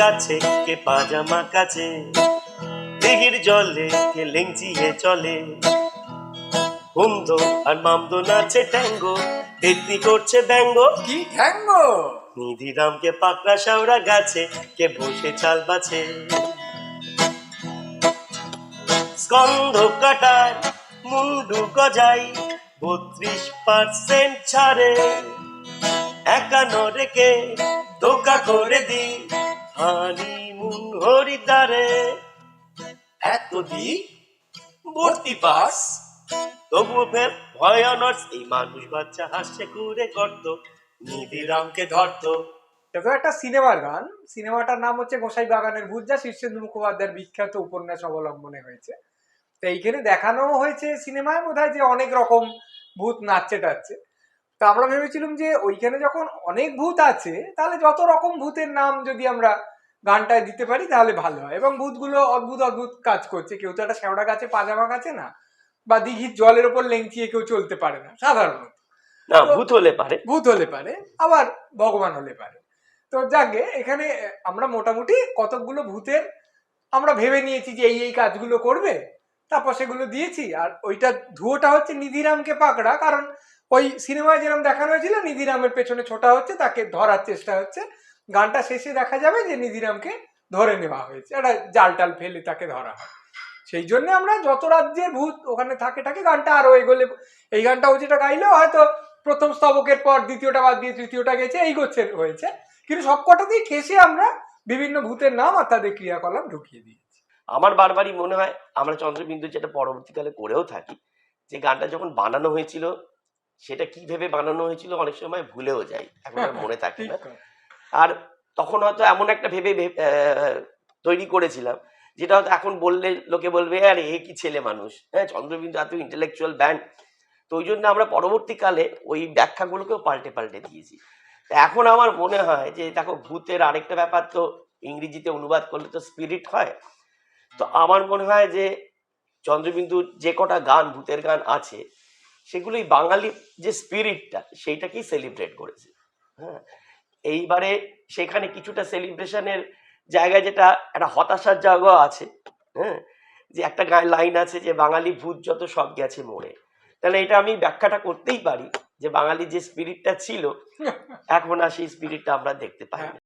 গাছে কে পাজামা কাছে দিঘির জলে কে লেংচিয়ে চলে। হুমদো আর মামদো নাচে ট্যাঙ্গো তেতনি করছে ব্যঙ্গ। কি ঠ্যাঙ্গ নিধিরামকে পাকড়া শাওড়া গাছে কে বসে চাল বাছে। স্কন্ধ কাটায় মুন্ডু গজাই বত্রিশ পার্সেন্ট ছাড়ে। একান্ন রেখে দোকা করে দি হানি মুন হরিদ্বারে এত দি ভর্তি পাস তবুও ফের ভয়ানস এই মানুষ বাচ্চা হাসছে ঘুরে করতো নিধিরামকে ধরতো। এটা একটা সিনেমার গান, সিনেমাটার নাম হচ্ছে গোসাই বাগানের ভূত যা শীর্ষেন্দু মুখোপাধ্যায়ের বিখ্যাত উপন্যাস অবলম্বনে হয়েছে। তো এইখানে দেখানো হয়েছে সিনেমায় বোধ যে অনেক রকম ভূত নাচছে টাচ্ছে তো আমরা ভেবেছিলাম যে ওইখানে যখন অনেক ভূত আছে তাহলে যত রকম ভূতের নাম যদি আমরা গানটায় দিতে পারি তাহলে ভালো হয়। এবং ভূতগুলো অদ্ভুত অদ্ভুত কাজ করছে। কেউ তো একটা শ্যাওড়া গাছে পাজামা গাছে না বা দিঘির জলের ওপর লেংচিয়ে কেউ চলতে পারে না সাধারণত। না ভূত হলে পারে। ভূত হলে পারে আবার ভগবান হলে পারে। তো যাকে এখানে আমরা মোটামুটি কতকগুলো ভূতের আমরা ভেবে নিয়েছি যে এই এই কাজগুলো করবে তারপর সেগুলো দিয়েছি। আর ওইটা ধুয়োটা হচ্ছে নিধিরামকে পাকড়া কারণ ওই সিনেমায় যেরকম দেখানো হয়েছিল, নিধিরামের পেছনে ছোটা হচ্ছে, তাকে ধরার চেষ্টা হচ্ছে। গানটা শেষে দেখা যাবে যে নিধিরামকে ধরে নেওয়া হয়েছে। একটা জাল টাল ফেলে তাকে ধরা হয়। সেই জন্য আমরা যত রাজ্যের ভূত ওখানে থাকে থাকে গানটা আরও এগোলে। এই গানটা ও যেটা গাইলেও হয়তো প্রথম স্তবকের পর দ্বিতীয়টা বাদ দিয়ে তৃতীয়টা গেছে, এই গোচ্ছে হয়েছে। কিন্তু সবকটাতেই ঠেসে আমরা বিভিন্ন ভূতের নাম আর তাদের ক্রিয়াকলাপ ঢুকিয়ে দিয়েছি। আমার বারবারই মনে হয়, আমরা চন্দ্রবিন্দু যেটা পরবর্তীকালে করেও থাকি, যে গানটা যখন বানানো হয়েছিল সেটা কি ভেবে বানানো হয়েছিল অনেক সময় ভুলেও যাই এখন আর মনে থাকে না। আর তখন হয়তো এমন একটা ভেবে তৈরি করেছিলাম যেটা হয়তো এখন বললে লোকে বলবে আরে এ কি ছেলে মানুষ? হ্যাঁ চন্দ্রবিন্দু এত ইন্টেলেকচুয়াল ব্যান্ড তো ওই জন্য আমরা পরবর্তীকালে ওই ব্যাখ্যাগুলোকেও পাল্টে পাল্টে দিয়েছি। এখন আমার মনে হয় যে দেখো ভূতের আরেকটা ব্যাপার তো ইংরেজিতে অনুবাদ করলে তো স্পিরিট হয়। তো আমার মনে হয় যে চন্দ্রবিন্দুর যে কটা গান ভূতের গান আছে সেগুলোই বাঙালি যে স্পিরিটটা সেইটাকেই সেলিব্রেট করেছে। হ্যাঁ? এইবারে সেখানে কিছুটা সেলিব্রেশনের জায়গায় যেটা একটা হতাশার জায়গা আছে হ্যাঁ? যে একটা গায়ে লাইন আছে যে বাঙালি ভূত যত সব গেছে মরে। তাহলে এটা আমি ব্যাখ্যাটা করতেই পারি যে বাঙালি যে স্পিরিটটা ছিল এখন আর সেই স্পিরিটটা আমরা দেখতে পাই না।